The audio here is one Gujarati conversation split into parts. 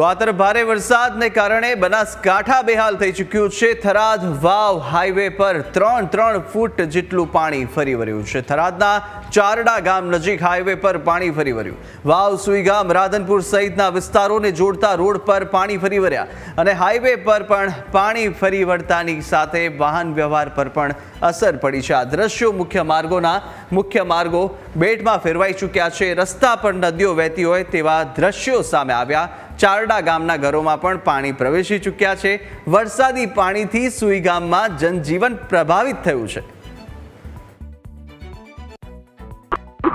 તો ભારે વરસાદને કારણે બનાસકાંઠા બેહાલ થઈ ચૂક્યું છે. થરાદ વાવ હાઈવે પર ત્રણ ત્રણ ફૂટ જેટલું પાણી ફરી વળ્યું છે. થરાદના ચારડા ગામ નજીક હાઈવે પર પાણી ફરી વળ્યું. વાવ સુઈગામ રાધનપુર સહિતના વિસ્તારોને જોડતા રોડ પર પાણી ફરી વળ્યા અને હાઈવે પર પણ પાણી ફરી વળતાની સાથે વાહન વ્યવહાર પર પણ અસર પડી છે. આ દ્રશ્યો મુખ્ય માર્ગોના મુખ્ય માર્ગો બેટમાં ફેરવાઈ ચૂક્યા છે. રસ્તા પર નદીઓ વહેતી હોય તેવા દ્રશ્યો સામે આવ્યા. ચારડા ગામના ઘરોમાં પણ પાણી પ્રવેશી ચૂક્યા છે. વરસાદી પાણીથી સુઈ ગામમાં જનજીવન પ્રભાવિત થયું છે.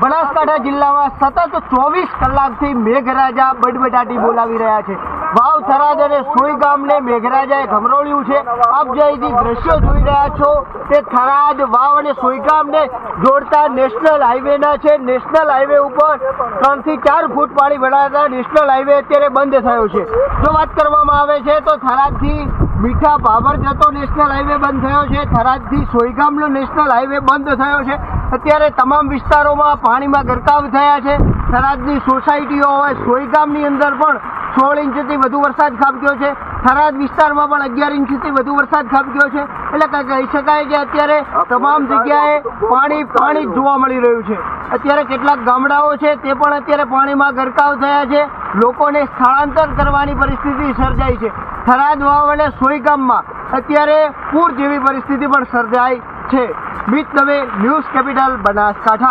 બનાસકાંઠા જિલ્લામાં સતત ચોવીસ કલાકથી મેઘરાજા બડબડાટી બોલાવી રહ્યા છે. વાવ થરાદ અને સુઈ ગામને મેઘરાજાએ ગમરોળ્યું છે. આપ જે દ્રશ્યો જોઈ રહ્યા છો, તે થરાદ વાવ અને સુઈ ગામને જોડતા નેશનલ હાઈવેના છે. નેશનલ હાઈવે ઉપર ત્રણથી ચાર ફૂટ પાણી ભરાતા નેશનલ હાઈવે અત્યારે બંધ થયો છે. જો વાત કરવામાં આવે છે, તો થરાદથી મીઠા ભાભર જતો નેશનલ હાઈવે બંધ થયો છે. થરાદથી સોઈગામનો નેશનલ હાઈવે બંધ થયો છે. અત્યારે તમામ વિસ્તારોમાં પાણીમાં ગરકાવ થયા છે. થરાદની સોસાયટીઓ હોય સોયગામની અંદર પણ સોળ ઇંચથી વધુ વરસાદ ખાબક્યો છે. થરાદ વિસ્તારમાં પણ અગિયાર ઇંચથી વધુ વરસાદ ખાબક્યો છે. એટલે કહી શકાય કે અત્યારે તમામ જગ્યાએ પાણી પાણી જ જોવા મળી રહ્યું છે. અત્યારે કેટલાક ગામડાઓ છે તે પણ અત્યારે પાણીમાં ગરકાવ થયા છે. લોકોને સ્થળાંતર કરવાની પરિસ્થિતિ સર્જાઈ છે. થરાદ વાવ અને સોઈ ગામમાં અત્યારે પૂર જેવી પરિસ્થિતિ પણ સર્જાઈ છે. Mit Dave news capital Banaskantha.